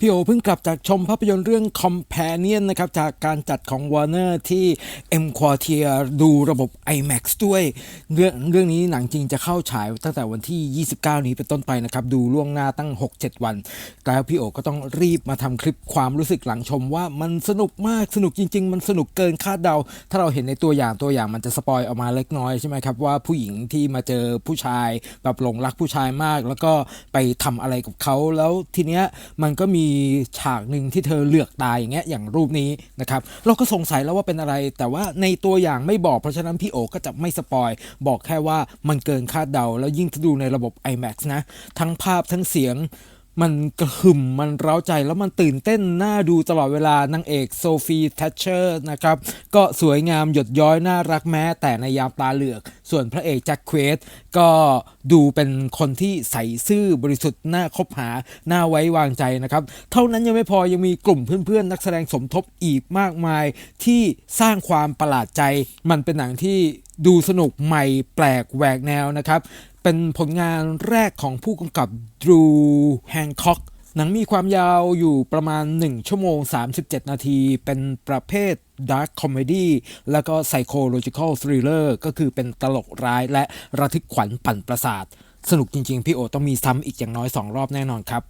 พี่โอเพิ่งกลับจากชมภาพยนตร์เรื่อง Companion นะครับจากการจัดของ Warner ที่ M Quartier ดูระบบ IMAX ด้วย เรื่องเรื่องนี้หนังจริงจะเข้าฉายตั้งแต่วันที่ 29 นี้เป็นต้นไปนะครับ ดูล่วงหน้าตั้ง 6-7 วัน แล้วพี่โอก็ต้องรีบมาทำคลิปความรู้สึกหลังชมว่ามันสนุกมากสนุกจริง ๆ มันสนุกเกินคาดเดา ถ้าเราเห็นในตัวอย่างตัวอย่างมันจะสปอยออกมาเล็กน้อยใช่ไหมครับว่าผู้หญิงที่มาเจอผู้ชายแบบหลงรักผู้ชายมาก แล้วก็ไปทำอะไรกับเขาแล้วทีเนี้ยมันก็มีฉากหนึ่งที่เธอเลือกตายอย่างเงี้ยอย่างรูปนี้นะครับเราก็สงสัยแล้วว่าเป็นอะไร แต่ว่าในตัวอย่างไม่บอกเพราะฉะนั้นพี่โอก็จะไม่สปอยบอกแค่ว่ามันเกินคาดเดา แล้วยิ่งถ้าดูในระบบ IMAX นะทั้งภาพทั้งเสียงมันกระหึ่มมันเร้าใจแล้วมันตื่นเต้นน่าดูตลอดเวลานางเอกโซฟีแทชเชอร์นะครับ ก็สวยงามหยดย้อยน่ารักแม้แต่ในยามตาเหลือก ส่วนพระเอกแจ็คเควสก็ดูเป็นคนที่ใสซื่อบริสุทธิ์น่าคบหาน่าไว้วางใจนะครับ เท่านั้นยังไม่พอยังมีกลุ่มเพื่อนๆ นักแสดงสมทบอีกมากมายที่สร้างความประหลาดใจ มันเป็นหนังที่ดูสนุกใหม่แปลกแหวกแนวนะครับ เป็นผลงานแรกของผู้กำกับดรูแฮงค็อก หนังมีความยาวอยู่ประมาณ 1 ชั่วโมง 37 นาที เป็นประเภทดาร์คคอมเมดี้แล้วก็ไซโคโลจิคอลทริลเลอร์ก็คือเป็นตลกร้ายและระทึกขวัญปั่นประสาท สนุกจริงๆ พี่โอต้องมีซ้ำอีกอย่างน้อย 2 รอบแน่นอนครับ